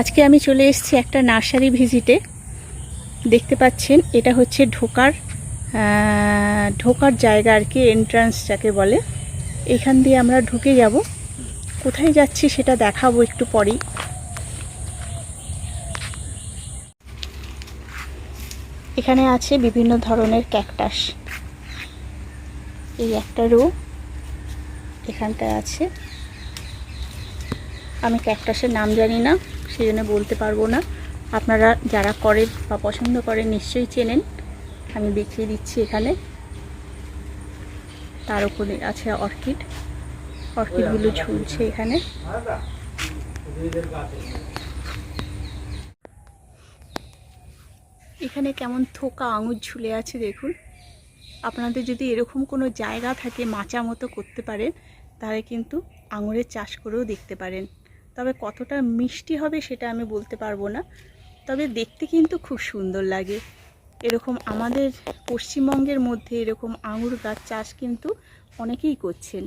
আজকে আমি চলে এসেছি একটা নার্সারি ভিজিটে। দেখতে পাচ্ছেন, এটা হচ্ছে ঢোকার ঢোকার জায়গা আর কি এন্ট্রান্স যাকে বলে। এখান দিয়ে আমরা ঢুকে যাব। কোথায় যাচ্ছি সেটা দেখাবো একটু পরেই। এখানে আছে বিভিন্ন ধরনের ক্যাকটাস। এই একটা রো, এখানটায় আছে। আমি ক্যাকটাসের নাম জানি না। সেই জন্য বলতে পারব না। আপনারা যারা করে বা পছন্দ করেন, নিশ্চয়ই চেনেন। আমি দেখিয়ে দিচ্ছি এখানে। তার উপরে আছে অর্কিড। অর্কিডগুলো ঝুলছে এখানে। এখানে কেমন থোকা আঙুর ঝুলে আছে দেখুন। আপনাদের যদি এরকম কোনো জায়গা থাকে, মাচা মতো করতে পারেন, তাহলে কিন্তু আঙুরের চাষ করেও দেখতে পারেন। তবে কতটা মিষ্টি হবে সেটা আমি বলতে পারব না। তবে দেখতে কিন্তু খুব সুন্দর লাগে। এরকম আমাদের পশ্চিমবঙ্গের মধ্যে এরকম আঙুর গাছ চাষ কিন্তু অনেকেই করছেন।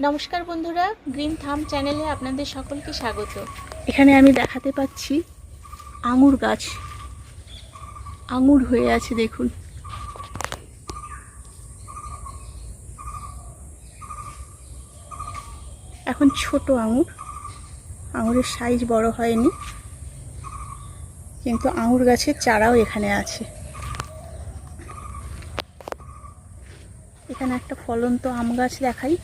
নমস্কার বন্ধুরা গ্রিন থাম চ্যানেলে আপনাদের সকলকে স্বাগত। এখানে আমি দেখাতে পাচ্ছি আঙুর গাছ। আঙুর হয়ে আছে দেখুন। এখন ছোট আঙুর। আঙুরের সাইজ বড় হয়নি। কিন্তু আঙুর গাছের চারাও এখানে আছে। এখানে একটা ফলন্ত আম গাছ দেখাই।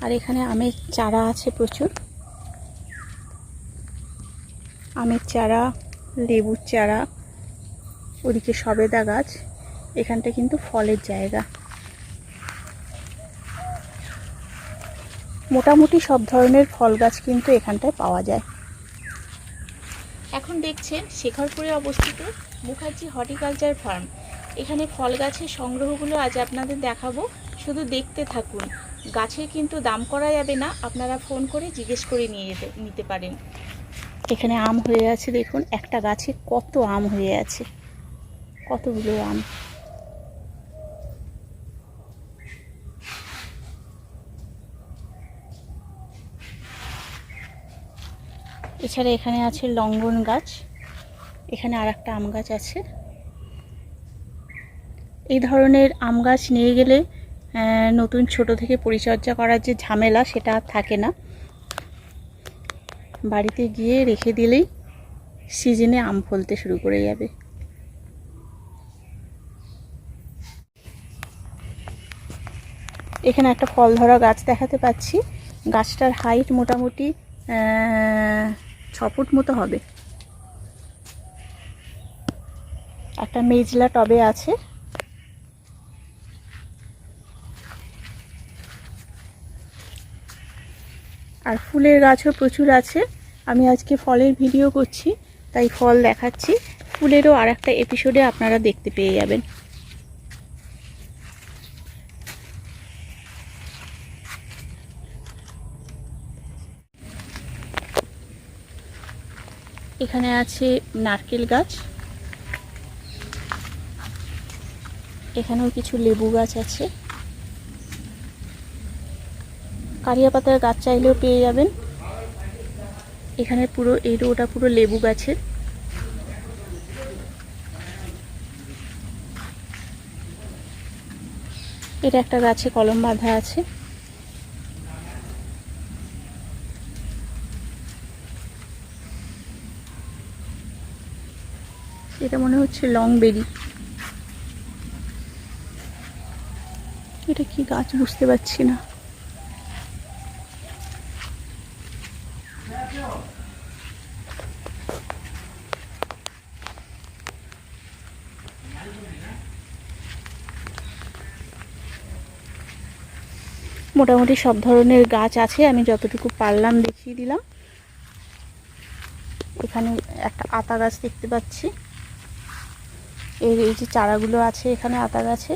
আর এখানে আমের চারা আছে প্রচুর। আমের চারা, লেবুর চারা, ওদিকে সবেদা গাছ। এখানটা কিন্তু ফলের জায়গা। মোটামুটি সব ধরনের ফল গাছ কিন্তু এখানটায় পাওয়া যায়। এখন দেখছেন শেখরপুরে অবস্থিত মুখার্জি হর্টিকালচার ফার্ম। এখানে ফল গাছের সংগ্রহগুলো আজ আপনাদের দেখাবো। শুধু দেখতে থাকুন, গাছের কিন্তু দাম করা যাবে না, আপনারা ফোন করে জিজ্ঞেস করে নিয়ে যেতে, নিতে পারেন। এখানে আম হয়ে আছে দেখুন, একটা গাছে কত আম হয়ে আছে, কতগুলো আম। এছাড়া এখানে আছে লঙ্গন গাছ। এখানে আর একটা আম গাছ আছে। এই ধরনের আম গাছ নিয়ে গেলে নতুন ছোট থেকে পরিচর্যা করার যে ঝামেলা সেটা আর থাকে না। বাড়িতে গিয়ে রেখে দিলেই সিজনে আম ফলতে শুরু করে যাবে। এখানে একটা ফল ধরা গাছ দেখাতে পাচ্ছি। গাছটার হাইট মোটামুটি আহ, ছ ফুট মতো হবে। একটা মেজলা টবে আছে। আর ফুলের গাছও প্রচুর আছে। আমি আজকে ফলের ভিডিও করছি তাই ফল দেখাচ্ছি। ফুলেরও আর একটা এপিসোডে আপনারা দেখতে পেয়ে যাবেন। এখানে আছে নারকেল গাছ। এখানেও কিছু লেবু গাছ আছে। কারিয়া পাতার গাছ চাইলেও পেয়ে যাবেন। এখানে পুরো, এই রোটা পুরো লেবু গাছের। এটা একটা গাছে কলম বাঁধা আছে। এটা মনে হচ্ছে লং বেরি এটা কি গাছ বুঝতে পারছি না। মোটামুটি সব ধরনের গাছ আছে, আমি যতটুকু পারলাম দেখিয়ে দিলাম। এখানে একটা আতা গাছ দেখতে পাচ্ছি। এর এই যে চারাগুলো আছে, এখানে আতা গাছে।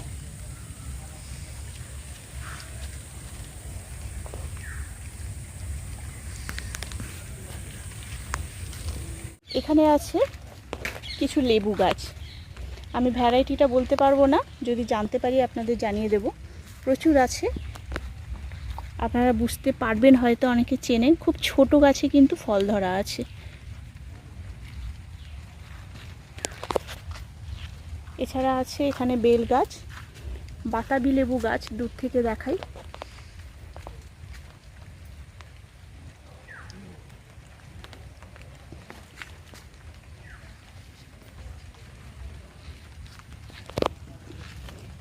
এখানে আছে কিছু লেবু গাছ। আমি ভ্যারাইটিটা বলতে পারব না, যদি জানতে পারি আপনাদের জানিয়ে দেব। প্রচুর আছে। আপনারা বুঝতে পারবেন হয়তো, অনেকে চেনেন। খুব ছোট গাছে কিন্তু ফল ধরা আছে। এছাড়া আছে এখানে বেল গাছ, বাতাবি লেবু গাছ, দূর থেকে দেখাই।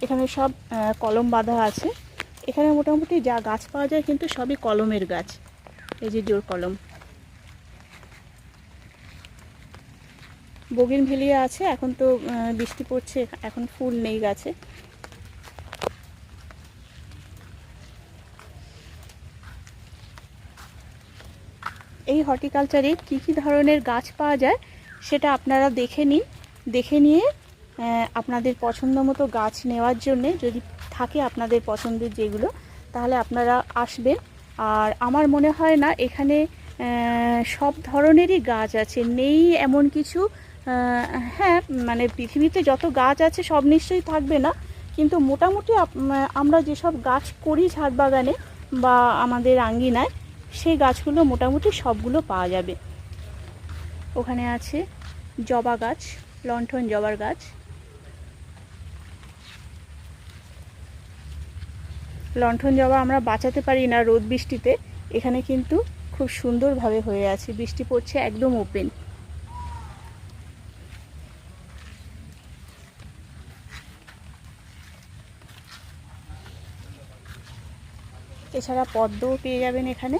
এখানে সব কলম বাঁধা আছে। এখানে মোটামুটি যা গাছ পাওয়া যায় কিন্তু সবই কলমের গাছ। এই যে জোর কলম। বগিন ভেলিয়া আছে, এখন তো বৃষ্টি পড়ছে, এখন ফুল নেই গাছে। এই হর্টিকালচারে কী কী ধরনের গাছ পাওয়া যায়, সেটা আপনারা দেখে নিন। দেখে নিয়ে আপনাদের পছন্দ মতো গাছ নেওয়ার জন্যে যদি থাকে আপনাদের পছন্দের যেগুলো, তাহলে আপনারা আসবেন। আর আমার মনে হয় না, এখানে সব ধরনেরই গাছ আছে, নেই এমন কিছু হ্যাঁ মানে পৃথিবীতে যত গাছ আছে সব নিশ্চয়ই থাকবে না। কিন্তু মোটামুটি আমরা যেসব গাছ করি ছাদ বাগানে বা আমাদের আঙ্গিনায়, সেই গাছগুলো মোটামুটি সবগুলো পাওয়া যাবে। ওখানে আছে জবা গাছ, লণ্ঠন জবার গাছ, লণ্ঠন জবা আমরা বাঁচাতে পারি না রোদ বৃষ্টিতে। এখানে কিন্তু খুব সুন্দরভাবে হয়ে আছে। বৃষ্টি পড়ছে একদম ওপেন এছাড়া পদ্মও পেয়ে যাবেন এখানে।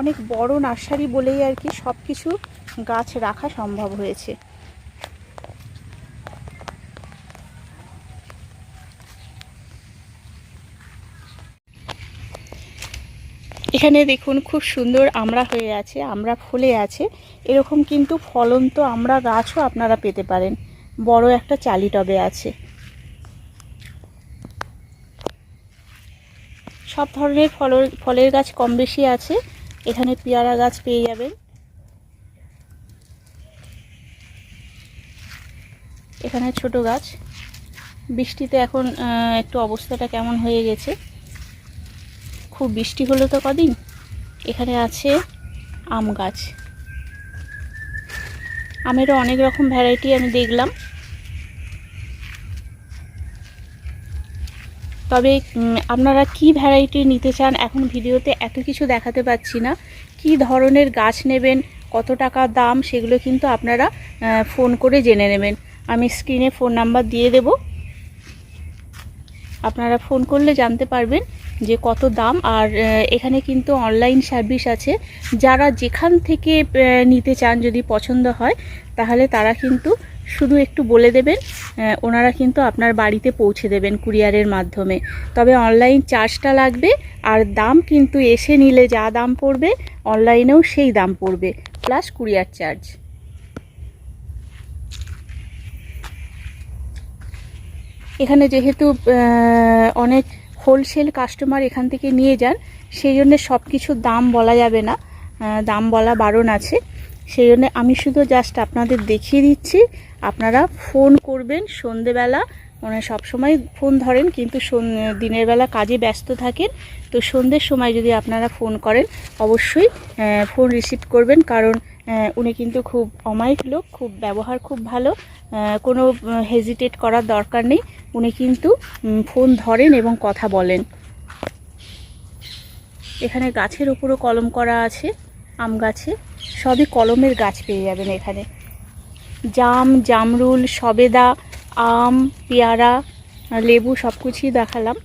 অনেক বড় নার্সারি বলেই আর কি সব কিছু গাছ রাখা সম্ভব হয়েছে। এখানে দেখুন খুব সুন্দর আমড়া হয়ে আছে আমড়া ফুলে আছে। এরকম কিন্তু ফলন্ত আমড়া গাছও আপনারা পেতে পারেন। বড় একটা চালি টবে আছে। সব ধরনের ফলের ফলের গাছ কম বেশি আছে। এখানে পেয়ারা গাছ পেয়ে যাবেন। এখানে ছোট গাছ। বৃষ্টিতে এখন একটু অবস্থাটা কেমন হয়ে গেছে? খুব বৃষ্টি হলো তো কদিন? এখানে আছে আম গাছ। আমেরও অনেক রকম ভ্যারাইটি আমি দেখলাম। তবে আপনারা কি ভ্যারাইটি নিতে চান? এখন ভিডিওতে এত কিছু দেখাতে পাচ্ছি না। কি ধরনের গাছ নেবেন? কত টাকা দাম? সেগুলো কিন্তু আপনারা ফোন করে জেনে নেবেন। আমি স্ক্রিনে ফোন নাম্বার দিয়ে দেব। আপনারা ফোন করলে জানতে পারবেন যে কত দাম, আর এখানে কিন্তু অনলাইন সার্ভিস আছে। যারা যেখান থেকে নিতে চান যদি পছন্দ হয়, তাহলে তারা কিন্তু শুধু একটু বলে দেবেন ওনারা কিন্তু আপনার বাড়িতে পৌঁছে দেবেন কুরিয়ারের মাধ্যমে। তবে অনলাইন চার্জটা লাগবে, আর দাম কিন্তু এসে নিলে যা দাম পড়বে অনলাইনেও সেই দাম পড়বে প্লাস কুরিয়ার চার্জ এখানে যেহেতু অনেক হোলসেল কাস্টমার এখান থেকে নিয়ে যান, সেই জন্য সব কিছুর দাম বলা যাবে না দাম বলা বারণ আছে। সেই জন্যে আমি শুধু জাস্ট আপনাদের দেখিয়ে দিচ্ছি, আপনারা ফোন করবেন সন্ধেবেলা মানে সবসময় ফোন ধরেন, কিন্তু দিনের বেলা কাজে ব্যস্ত থাকেন। তো সন্ধ্যের সময় যদি আপনারা ফোন করেন, অবশ্যই ফোন রিসিভ করবেন। কারণ উনি কিন্তু খুব অমায়িক লোক, খুব ব্যবহার খুব ভালো। কোনো হেজিটেট করার দরকার নেই। উনি কিন্তু ফোন ধরেন এবং কথা বলেন। এখানে গাছের উপরও কলম করা আছে, আম গাছে। সবই কলমের গাছ পেয়ে যাবেন এখানে। জাম, জামরুল, সবেদা আম পেয়ারা লেবু সব কিছুই দেখালাম।